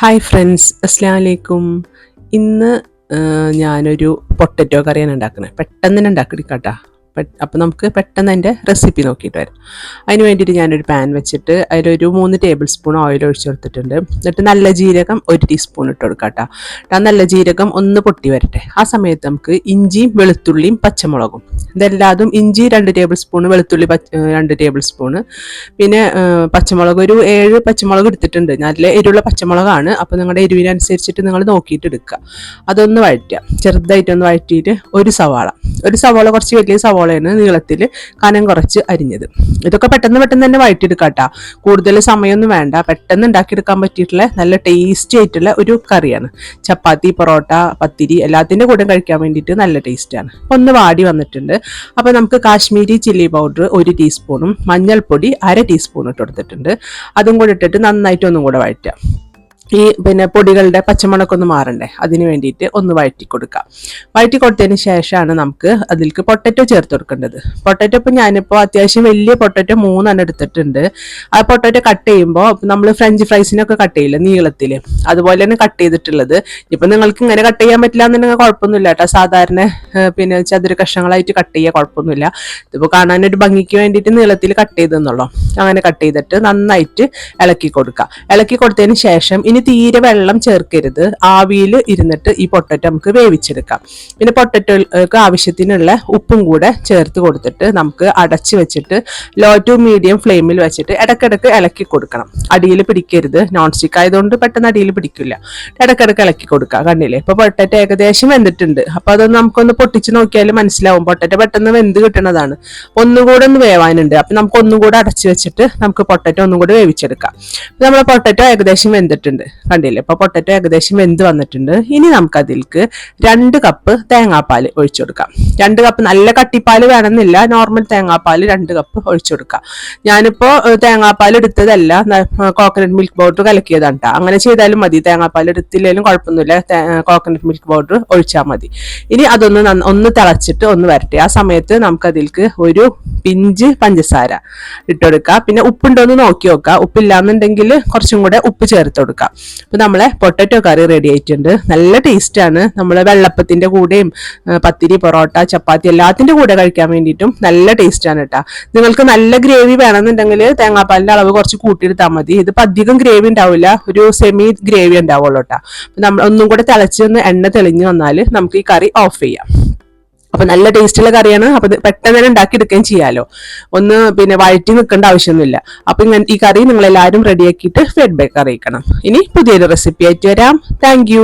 Hi friends അസ്സാം വലൈക്കും ഇന്ന് ഞാനൊരു പൊട്ടറ്റോ കറിയാണ് ഉണ്ടാക്കുന്നത്. പെട്ടെന്ന് തന്നെ ഉണ്ടാക്കിയെടുക്കാട്ടാ അപ്പോൾ നമുക്ക് പെട്ടെന്ന് അതിന്റെ റെസിപ്പി നോക്കിയിട്ട് വരാം. അതിന് വേണ്ടിയിട്ട് ഞാനൊരു പാൻ വെച്ചിട്ട് അതിലൊരു മൂന്ന് ടേബിൾ സ്പൂൺ ഓയിൽ ഒഴിച്ച് കൊടുത്തിട്ടുണ്ട്. എന്നിട്ട് നല്ല ജീരകം ഒരു ടീസ്പൂൺ ഇട്ട് കൊടുക്കാം കേട്ടോ. നല്ല ജീരകം ഒന്ന് പൊട്ടി വരട്ടെ. ആ സമയത്ത് നമുക്ക് ഇഞ്ചിയും വെളുത്തുള്ളിയും പച്ചമുളകും. ഇതെല്ലാതും ഇഞ്ചി രണ്ട് ടേബിൾ സ്പൂൺ വെളുത്തുള്ളി രണ്ട് ടേബിൾ സ്പൂണ് പിന്നെ പച്ചമുളക് ഒരു ഏഴ് പച്ചമുളക് എടുത്തിട്ടുണ്ട്. നല്ല എരിവുള്ള പച്ചമുളകാണ്. അപ്പോൾ നിങ്ങളുടെ എരിവിനനുസരിച്ചിട്ട് നിങ്ങൾ നോക്കിയിട്ട് എടുക്കുക. അതൊന്ന് വഴറ്റുക. ചെറുതായിട്ടൊന്ന് വഴറ്റിയിട്ട് ഒരു സവാള. ഒരു സവാള കുറച്ച് വലിയ സവാളയാണ് നീളത്തിൽ കനം കുറച്ച് അരിഞ്ഞത്. ഇതൊക്കെ പെട്ടെന്ന് പെട്ടെന്ന് തന്നെ വഴറ്റിയെടുക്കാം കേട്ടോ കൂടുതൽ സമയമൊന്നും വേണ്ട. പെട്ടെന്ന് ഉണ്ടാക്കിയെടുക്കാൻ പറ്റിയിട്ടുള്ള നല്ല ടേസ്റ്റി ആയിട്ടുള്ള ഒരു കറിയാണ്. ചപ്പാത്തി പൊറോട്ട പത്തിരി എല്ലാത്തിന്റെ കൂടെ കഴിക്കാൻ വേണ്ടിയിട്ട് നല്ല ടേസ്റ്റാണ് അപ്പോൾ ഒന്ന് വാടി വന്നിട്ടുണ്ട്. അപ്പോൾ നമുക്ക് കാശ്മീരി ചില്ലി പൗഡർ ഒരു ടീസ്പൂണും മഞ്ഞൾപ്പൊടി അര ടീസ്പൂൺ ഇട്ട് കൊടുത്തിട്ടുണ്ട്. അതും കൂടെ ഇട്ടിട്ട് നന്നായിട്ട് ഒന്നും കൂടെ വഴറ്റുക. ഈ പിന്നെ പൊടികളുടെ പച്ചമുളക് ഒന്ന് മാറണ്ടേ? അതിന് വേണ്ടിയിട്ട് ഒന്ന് വഴറ്റി കൊടുക്കാം വഴറ്റി കൊടുത്തതിന് ശേഷമാണ് നമുക്ക് അതിലേക്ക് പൊട്ടറ്റോ ചേർത്ത് കൊടുക്കേണ്ടത്. പൊട്ടറ്റോ ഇപ്പം ഞാനിപ്പോൾ അത്യാവശ്യം വലിയ പൊട്ടറ്റോ മൂന്നെണ്ണം എടുത്തിട്ടുണ്ട്. ആ പൊട്ടറ്റോ കട്ട് ചെയ്യുമ്പോൾ നമ്മൾ ഫ്രഞ്ച് ഫ്രൈസിനൊക്കെ കട്ട് ചെയ്യില്ല നീളത്തിൽ? അതുപോലെ തന്നെ കട്ട് ചെയ്തിട്ടുള്ളത്. ഇപ്പം നിങ്ങൾക്ക് ഇങ്ങനെ കട്ട് ചെയ്യാൻ പറ്റില്ല എന്നുണ്ടെങ്കിൽ കുഴപ്പമൊന്നുമില്ല കേട്ടോ. സാധാരണ പിന്നെ ചതുര കഷ്ണങ്ങളായിട്ട് കട്ട് ചെയ്യുക കുഴപ്പമൊന്നുമില്ല. ഇതിപ്പോൾ കാണാനൊരു ഭംഗിക്ക് വേണ്ടിയിട്ട് നീളത്തിൽ കട്ട് ചെയ്തെന്നുള്ളൂ. അങ്ങനെ കട്ട് ചെയ്തിട്ട് നന്നായിട്ട് ഇളക്കി കൊടുക്കുക ഇളക്കി കൊടുത്തതിന് ശേഷം ഇനി തീരെ വെള്ളം ചേർക്കരുത്. ആവിയിൽ ഇരുന്നിട്ട് ഈ പൊട്ടറ്റോ നമുക്ക് വേവിച്ചെടുക്കാം. പിന്നെ പൊട്ടറ്റോക്ക് ആവശ്യത്തിനുള്ള ഉപ്പും കൂടെ ചേർത്ത് കൊടുത്തിട്ട് നമുക്ക് അടച്ച് വെച്ചിട്ട് ലോ ടു മീഡിയം ഫ്ലെയിമിൽ വെച്ചിട്ട് ഇടയ്ക്കിടയ്ക്ക് ഇളക്കി കൊടുക്കണം. അടിയിൽ പിടിക്കരുത്. നോൺ സ്റ്റിക്ക് ആയതുകൊണ്ട് പെട്ടെന്ന് അടിയിൽ പിടിക്കില്ല. ഇടയ്ക്കിടയ്ക്ക് ഇളക്കി കൊടുക്കുക കണ്ടില്ലേ? ഇപ്പൊ പൊട്ടറ്റോ ഏകദേശം വെന്തിട്ടുണ്ട്. അപ്പോൾ അതൊന്ന് നമുക്കൊന്ന് പൊട്ടിച്ച് നോക്കിയാൽ മനസ്സിലാവും. പൊട്ടറ്റോ പെട്ടെന്ന് വെന്ത് കിട്ടുന്നതാണ്. ഒന്നും കൂടെ ഒന്ന് വേവാനുണ്ട്. അപ്പൊ നമുക്ക് ഒന്നും കൂടെ അടച്ച് വെച്ചിട്ട് നമുക്ക് പൊട്ടറ്റോ ഒന്നും കൂടെ വേവിച്ചെടുക്കാം നമ്മുടെ പൊട്ടറ്റോ ഏകദേശം വെന്തിട്ടുണ്ട്. കണ്ടില്ലേ? അപ്പോൾ പൊട്ടറ്റോ ഏകദേശം വെന്ത് വന്നിട്ടുണ്ട്. ഇനി നമുക്ക് അതിലേക്ക് രണ്ട് കപ്പ് തേങ്ങാപ്പാൽ ഒഴിച്ചു കൊടുക്കാം. രണ്ട് കപ്പ് നല്ല കട്ടിപ്പാൽ വേണമെന്നില്ല. നോർമൽ തേങ്ങാപ്പാൽ രണ്ട് കപ്പ് ഒഴിച്ചു കൊടുക്കാം. ഞാനിപ്പോൾ തേങ്ങാപ്പാൽ എടുത്തതല്ല. കോക്കനട്ട് മിൽക്ക് പൗഡർ കലക്കിയതാണ് കേട്ടോ അങ്ങനെ ചെയ്താലും മതി. തേങ്ങാപ്പാൽ എടുത്തില്ലെങ്കിലും കുഴപ്പമൊന്നുമില്ല. കോക്കനട്ട് മിൽക്ക് പൗഡർ ഒഴിച്ചാൽ മതി. ഇനി അതൊന്ന് ഒന്ന് തിളച്ചിട്ട് ഒന്ന് വരട്ടെ. ആ സമയത്ത് നമുക്ക് അതിലേക്ക് ഒരു പിഞ്ച് പഞ്ചസാര ഇട്ടുകൊടുക്കുക പിന്നെ ഉപ്പുണ്ടോ എന്ന് നോക്കി. നോക്കുക ഉപ്പില്ലാന്നുണ്ടെങ്കിൽ കുറച്ചും കൂടെ ഉപ്പ് ചേർത്ത് കൊടുക്കുക അപ്പോൾ നമ്മളെ പൊട്ടറ്റോ കറി റെഡി ആയിട്ടുണ്ട്. നല്ല ടേസ്റ്റാണ് നമ്മൾ വെള്ളപ്പത്തിന്റെ കൂടെയും പത്തിരി പൊറോട്ട ചപ്പാത്തി എല്ലാത്തിന്റെ കൂടെ കഴിക്കാൻ വേണ്ടിയിട്ടും നല്ല ടേസ്റ്റാണ് കേട്ടോ നിങ്ങൾക്ക് നല്ല ഗ്രേവി വേണമെന്നുണ്ടെങ്കിൽ തേങ്ങാപ്പാലിന്റെ അളവ് കുറച്ച് കൂട്ടിയെടുത്താൽ മതി. ഇതിപ്പോൾ അധികം ഗ്രേവി ഉണ്ടാവില്ല. ഒരു സെമി ഗ്രേവി ഉണ്ടാവുള്ളൂ കേട്ടോ നമ്മൾ ഒന്നും കൂടെ തിളച്ചൊന്ന് എണ്ണ തെളിഞ്ഞ് വന്നാൽ നമുക്ക് ഈ കറി ഓഫ് ചെയ്യാം. അപ്പൊ നല്ല ടേസ്റ്റുള്ള കറിയാണ്. അപ്പൊ പെട്ടെന്ന് തന്നെ ഉണ്ടാക്കി എടുക്കുകയും ചെയ്യാലോ. ഒന്ന് പിന്നെ വഴറ്റി നിൽക്കേണ്ട ആവശ്യമൊന്നുമില്ല. അപ്പൊ ഇങ്ങനെ ഈ കറി നിങ്ങൾ എല്ലാവരും റെഡിയാക്കിയിട്ട് ഫീഡ്ബാക്ക് അറിയിക്കണം. ഇനി പുതിയൊരു റെസിപ്പി ആയിട്ട് വരാം. താങ്ക്